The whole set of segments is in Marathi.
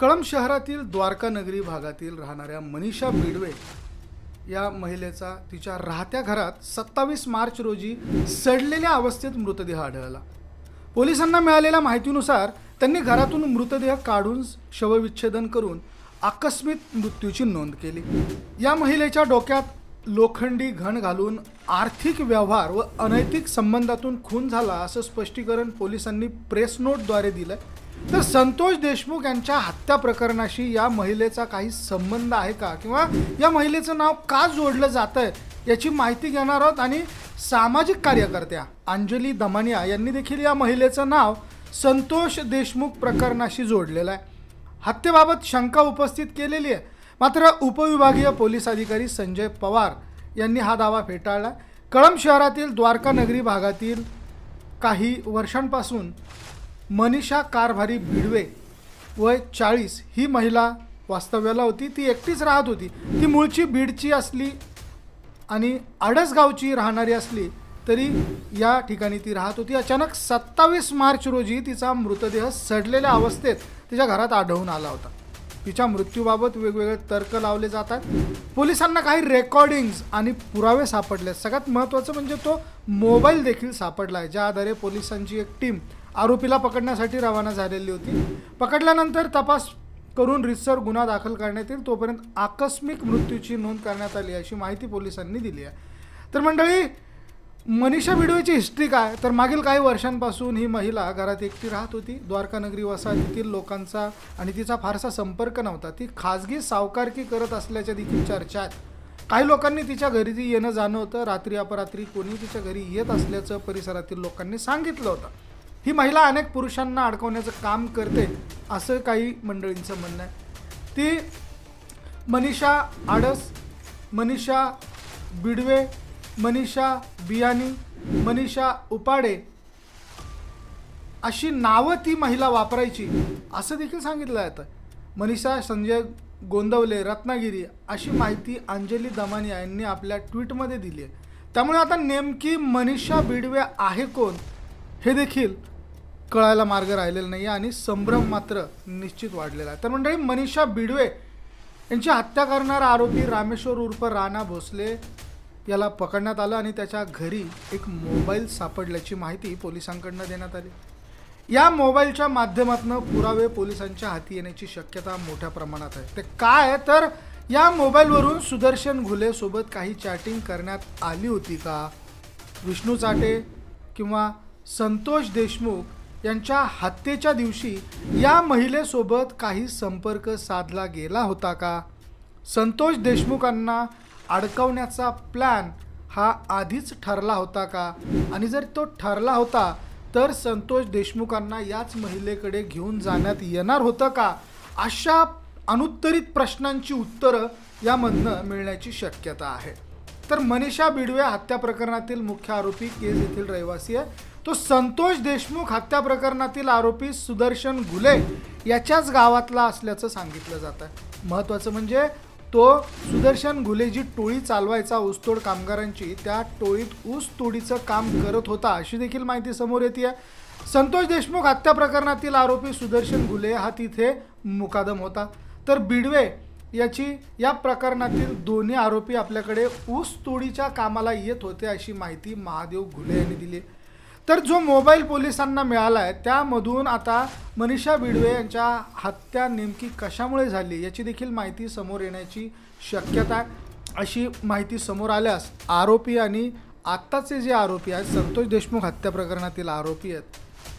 कळंब शहरातील द्वारकानगरी भागातील राहणाऱ्या मनीषा बिडवे या महिलेचा तिच्या राहत्या घरात सत्तावीस मार्च रोजी सडलेल्या अवस्थेत मृतदेह आढळला. पोलिसांना मिळालेल्या माहितीनुसार त्यांनी घरातून मृतदेह काढून शवविच्छेदन करून आकस्मिक मृत्यूची नोंद केली. या महिलेच्या डोक्यात लोखंडी घण घालून आर्थिक व्यवहार व अनैतिक संबंधातून खून झाला असं स्पष्टीकरण पोलिसांनी प्रेस नोटद्वारे दिलं तर संतोष देशमुख यांच्या हत्या प्रकरणाशी या महिलेचा काही संबंध आहे का? किंवा या महिलेचं नाव का जोडलं जात आहे याची माहिती घेणार आहोत आणि सामाजिक कार्यकर्त्या अंजली दमानिया यांनी देखील या महिलेचं नाव संतोष देशमुख प्रकरणाशी जोडलेलं आहे. हत्येबाबत शंका उपस्थित केलेली आहे. मात्र उपविभागीय पोलीस अधिकारी संजय पवार यांनी हा दावा फेटाळला. कळंब शहरातील द्वारका नगरी भागातील काही वर्षांपासून मनीषा कारभारी भिडवे वय चाळीस ही महिला वास्तव्याला होती. ती एकटीच राहत होती. ती मूळची बीडची असली आणि आडसगावची राहणारी असली तरी या ठिकाणी ती राहत होती. अचानक सत्तावीस मार्च रोजी तिचा मृतदेह सडलेल्या अवस्थेत तिच्या घरात आढळून आला होता. तिच्या मृत्यूबाबत वेगवेगळे तर्क लावले जातात. पोलिसांना काही रेकॉर्डिंग्ज आणि पुरावे सापडले सगळ्यात महत्त्वाचं म्हणजे तो मोबाईल देखील सापडला आहे ज्या आधारे पोलिसांची एक टीम आरोपीला पकडण्यासाठी रवाना झालेली होती. पकडल्यानंतर तपास करून रितसर गुन्हा दाखल करण्यात येईल. तोपर्यंत आकस्मिक मृत्यूची नोंद करण्यात आली अशी माहिती पोलिसांनी दिली आहे. तर मंडळी मनीषा बिडवेची हिस्ट्री काय? तर मागील काही वर्षांपासून ही महिला घरात एकटी राहत होती. द्वारकानगरी वसाहतीतील लोकांचा आणि तिचा फारसा संपर्क नव्हता. ती खाजगी सावकारकी करत असल्याच्या देखील चर्चा आहेत. काही लोकांनी तिच्या घरी ती येणं जाणं होतं. रात्री अपरात्री कोणी तिच्या घरी येत असल्याचं परिसरातील लोकांनी सांगितलं होतं. ही महिला अनेक पुरुषांना अडकवण्याचं काम करते असं काही मंडळींचं म्हणणं आहे. ती मनीषा आडस मनीषा बिडवे मनीषा बियानी मनीषा उपाडे अशी नावं ती महिला वापरायची असं देखील सांगितलं जातं. मनीषा संजय गोंदवले रत्नागिरी अशी माहिती अंजली दमानिया यांनी आपल्या ट्विटमध्ये दिली आहे. त्यामुळे आता नेमकी मनीषा बिडवे आहे कोण? हे देखील कळायला मार्ग राहिलेला नाही आणि संभ्रम मात्र निश्चित वाढलेला आहे. तर मंडळी मनीषा बिडवे यांची हत्या करणारा आरोपी रामेश्वर उर्फ राणा भोसले याला पकडण्यात आलं आणि त्याच्या घरी एक मोबाईल सापडल्याची माहिती पोलिसांकडनं देण्यात आली. या मोबाईलच्या माध्यमातून पुरावे पोलिसांच्या हाती येण्याची शक्यता मोठ्या प्रमाणात आहे. ते काय तर या मोबाईलवरून सुदर्शन घुलेसोबत काही चॅटिंग करण्यात आली होती का? विष्णू चाटे किंवा संतोष देशमुख यांच्या हत्येच्या दिवशी या महिलेसोबत काही संपर्क साधला गेला होता का? संतोष देशमुखांना अडकवण्याचा प्लॅन हा आधीच ठरला होता का? आणि जर तो ठरला होता तर संतोष देशमुखांना याच महिलेकडे घेऊन जाण्यात येणार होतं का? अशा अनुत्तरित प्रश्नांची उत्तरं यामधनं मिळण्याची शक्यता आहे. तर मनीषा बिडवे हत्या प्रकरणातील मुख्य आरोपी केज येथील रहिवासी आहे. तो संतोष देशमुख हत्या प्रकरणातील आरोपी सुदर्शन घुले याच्याच गावातला असल्याचं सांगितलं जात. आहे महत्त्वाचं म्हणजे तो सुदर्शन घुले जी टोळी चालवायचा ऊसतोड कामगारांची त्या टोळीत ऊस तोडीचं काम करत होता अशी देखील माहिती समोर येते आहे संतोष देशमुख हत्या प्रकरणातील आरोपी सुदर्शन घुले हा तिथे मुकादम होता. तर बिडवे याची या प्रकरणातील दोन्ही आरोपी आपल्याकडे ऊस तोडीच्या कामाला येत होते अशी माहिती महादेव घुले यांनी दिली. तर जो मोबाईल पोलिसांना मिळाला आहे त्यामधून आता मनीषा बिडवे यांच्या हत्या नेमकी कशामुळे झाली याची देखील माहिती समोर येण्याची शक्यता अशी माहिती समोर आल्यास आरोपी आणि आत्ताचे जे आरोपी आहेत संतोष देशमुख हत्या प्रकरणातील आरोपी आहेत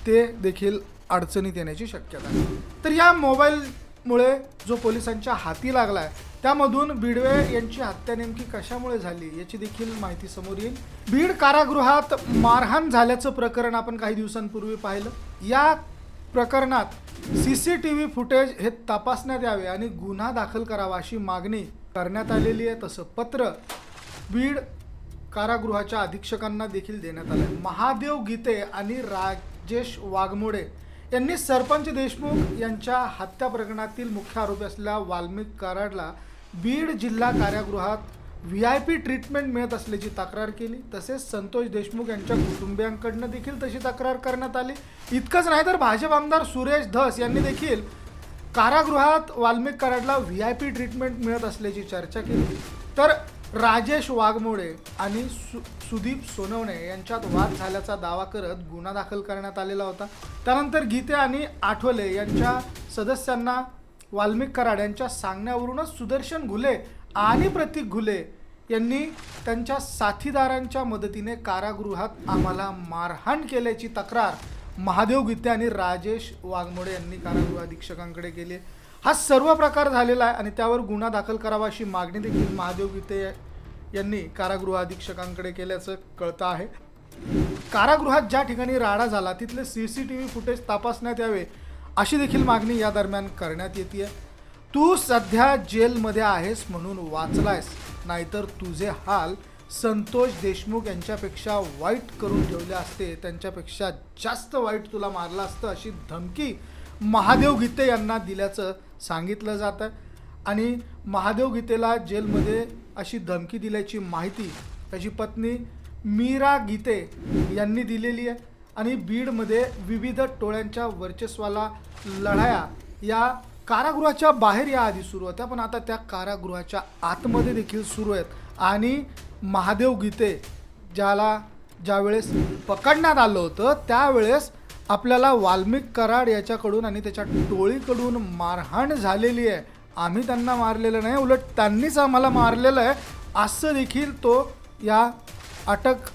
ते देखील अडचणीत येण्याची शक्यता आहे. तर या मोबाईल मुळे जो पोलिसांच्या हाती लागला आहे त्यामधून बिडवे यांची हत्या नेमकी कशामुळे झाली याची देखील माहिती समोर येईल. बीड कारागृहात मारहाण झाल्याचं प्रकरण आपण काही दिवसांपूर्वी पाहिलं. या प्रकरणात C C T V footage हे तपासण्यात यावे आणि गुन्हा दाखल करावा अशी मागणी करण्यात आलेली आहे. तसं पत्र बीड कारागृहाच्या अधीक्षकांना देखील देण्यात आलं महादेव गीते आणि राजेश वाघमोडे यांनी सरपंच देशमुख यांच्या हत्या प्रकरणातील मुख्य आरोपी असलेल्या वाल्मिक कराडला बीड जिल्हा कार्यागृहात व्ही आय पी ट्रीटमेंट मिळत असल्याची तक्रार केली. तसेच संतोष देशमुख यांच्या कुटुंबियांकडनं देखील तशी तक्रार करण्यात आली. इतकंच नाही तर भाजप आमदार सुरेश धस यांनी देखील कारागृहात वाल्मिक कराडला व्ही आय पी ट्रीटमेंट मिळत असल्याची चर्चा केली. तर राजेश वाघमोडे आणि सु सुदीप सोनवणे यांच्यात वाद झाल्याचा दावा करत गुन्हा दाखल करण्यात आलेला होता त्यानंतर गीते आणि आठवले यांच्या सदस्यांना वाल्मिक कराड यांच्या सांगण्यावरूनच सुदर्शन घुले आणि प्रतीक घुले यांनी त्यांच्या साथीदारांच्या मदतीने कारागृहात आम्हाला मारहाण केल्याची तक्रार महादेव गीते आणि राजेश वाघमोडे यांनी कारागृह अधीक्षकांकडे केली आहे. हा सर्व प्रकार झालेला आहे आणि त्यावर गुन्हा दाखल करावा अशी मागणी देखील महादेव गीते यांनी कारागृह अधीक्षकांकडे केल्याचं कळतं आहे. कारागृहात ज्या ठिकाणी राडा झाला तिथले C C T V footage तपासण्यात यावे अशी देखील मागणी या दरम्यान करण्यात येते तू सध्या जेलमध्ये आहेस म्हणून वाचलायस नाहीतर तुझे हाल संतोष देशमुख यांच्यापेक्षा वाईट करून ठेवले असते त्यांच्यापेक्षा जास्त वाईट तुला मारलं असतं अशी धमकी महादेव गीते यांना दिल्याचं सांगितलं जातं. आणि महादेव गीतेला जेलमध्ये अशी धमकी दिल्याची माहिती त्याची पत्नी मीरा गीते यांनी दिलेली आहे. आणि बीडमध्ये विविध टोळ्यांच्या वर्चस्वाला लढाया या कारागृहाच्या बाहेर या आधी सुरू होत्या पण आता त्या कारागृहाच्या आतमध्ये देखील सुरू आहेत. आणि महादेव गीते ज्याला ज्यावेळेस पकडण्यात आलं होतं त्यावेळेस आपल्याला वाल्मिक कराड याच्याकडून आणि त्याच्या टोळीकडून मारहाण झालेली आहे. आम्ही त्यांना मारलेलं नाही उलट त्यांनीच आम्हाला मारलेलं आहे. असं देखील तो या अटक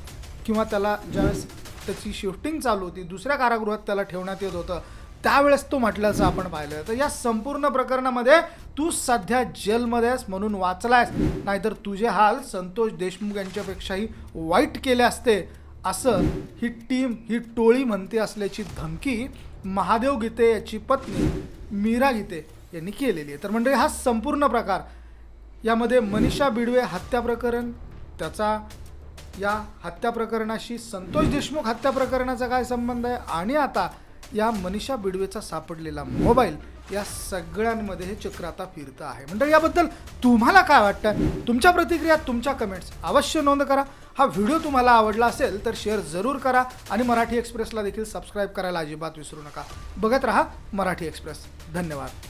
किंवा त्याला ज्यावेळेस त्याची शिफ्टिंग चालू होती दुसऱ्या कारागृहात त्याला ठेवण्यात येत होतं त्यावेळेस तो म्हटल्याचं आपण पाहिलं तर या संपूर्ण प्रकरणामध्ये तू सध्या जेलमध्ये आहेस म्हणून वाचलायस. नाहीतर तुझे हाल संतोष देशमुख यांच्यापेक्षाही वाईट केले असते. असं ही टीम ही टोळी म्हणते असल्याची धमकी महादेव गीते याची पत्नी मीरा गीते यांनी केलेली आहे. तर म्हणजे हा संपूर्ण प्रकार यामध्ये मनीषा बिडवे हत्या प्रकरण त्याचा या हत्या प्रकरणाशी संतोष देशमुख हत्या प्रकरणाचा काय संबंध आहे? आणि आता या मनीषा बिडवेचा सापडलेला मोबाईल या सगळ्यांमध्ये हे चक्र आता फिरतं आहे. म्हणजे याबद्दल तुम्हाला काय वाटतं? तुमच्या प्रतिक्रिया तुमच्या कमेंट्स अवश्य नोंद करा. हा व्हिडिओ तुम्हाला आवडला असेल तर शेअर जरूर करा आणि मराठी एक्सप्रेसला देखील सबस्क्राईब करायला अजिबात विसरू नका. बघत राहा मराठी एक्सप्रेस धन्यवाद.